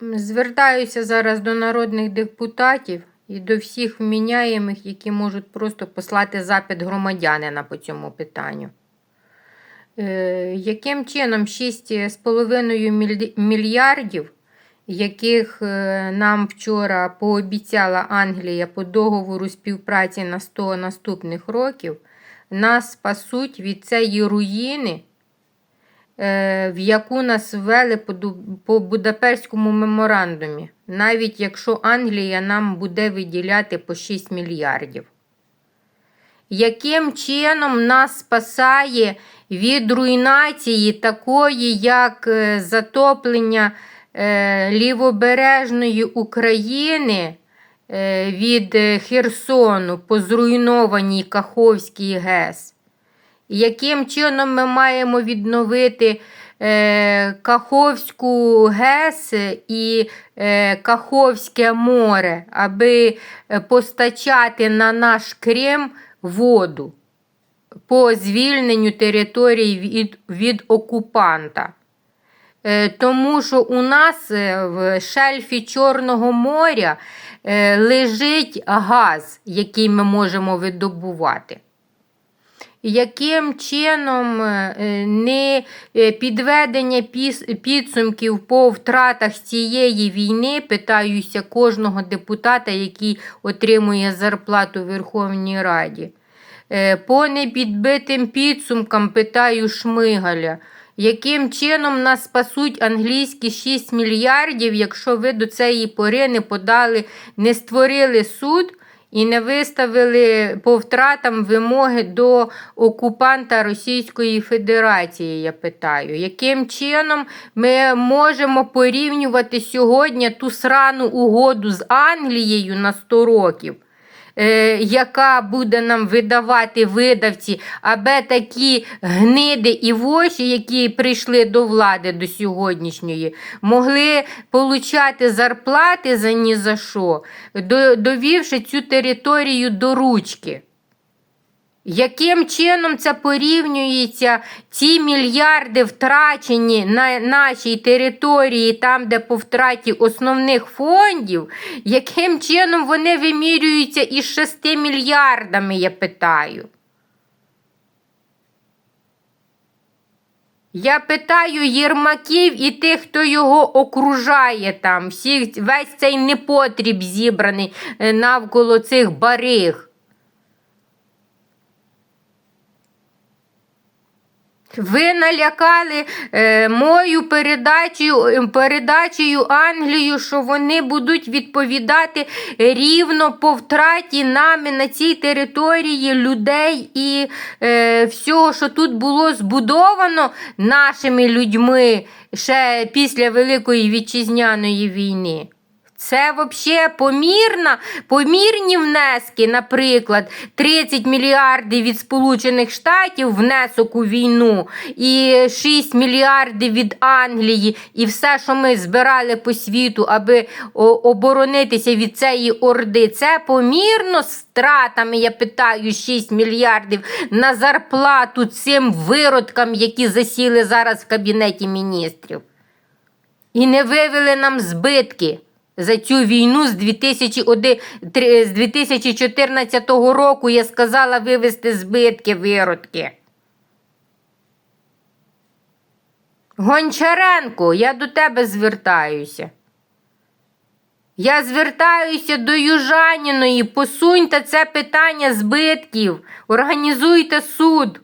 Звертаюся зараз до народних депутатів і до всіх вміняємих, які можуть просто послати запит громадянина по цьому питанню. Е, яким чином 6,5 мільярдів, яких е, нам вчора пообіцяла Англія по договору співпраці на 100 наступних років, нас спасуть від цієї руїни, в яку нас ввели по, Будапештському меморандумі, навіть якщо Англія нам буде виділяти по 6 мільярдів. Яким чином нас спасає від руйнації такої, як е, затоплення е, лівобережної України е, від е, Херсону по зруйнованій Каховській ГЕС? Яким чином ми маємо відновити е, Каховську ГЕС і е, Каховське море, аби е, постачати на наш Крим воду по звільненню територій від, від окупанта? Е, Тому що у нас е, в шельфі Чорного моря лежить газ, який ми можемо видобувати яким чином е, не е, підведення підсумків по втратах цієї війни, питаюся кожного депутата, який отримує зарплату в Верховній Раді. Е, По непідбитим підсумкам питаю Шмигаля. Яким чином нас спасуть англійські 6 мільярдів, якщо ви до цієї пори не подали, не створили суд і не виставили по втратам вимоги до окупанта Російської Федерації, я питаю, яким чином ми можемо порівнювати сьогодні ту срану угоду з Англією на 100 років? Е, яка буде нам видавати видавці, аби такі гниди і воші, які прийшли до влади до сьогоднішньої, могли получати зарплати за ні за що, довівши цю територію до ручки. Яким чином це порівнюється ці мільярди втрачені на нашій території, там, де по втраті основних фондів, яким чином вони вимірюються із 6 мільярдами, я питаю? Я питаю Єрмаків і тих, хто його окружає там, всіх, весь цей непотріб зібраний е, навколо цих бариг. Ви налякали е, мою передачею, передачею Англію, що вони будуть відповідати рівно по втраті нами на цій території людей і е, всього, що тут було збудовано нашими людьми ще після Великої Вітчизняної війни. Це взагалі помірна, помірні внески, наприклад, 30 мільярдів від Сполучених Штатів внесок у війну, і 6 мільярдів від Англії, і все, що ми збирали по світу, аби оборонитися від цієї орди. Це помірно з втратами, я питаю, 6 мільярдів на зарплату цим виродкам, які засіли зараз в Кабінеті міністрів. І не вивели нам збитки за цю війну з 2001 три- з 2014 року. Я сказала вивести збитки виродки. Гончаренко, я до тебе звертаюся. Я звертаюся до Южаніної. Посуньте це питання збитків. Організуйте суд.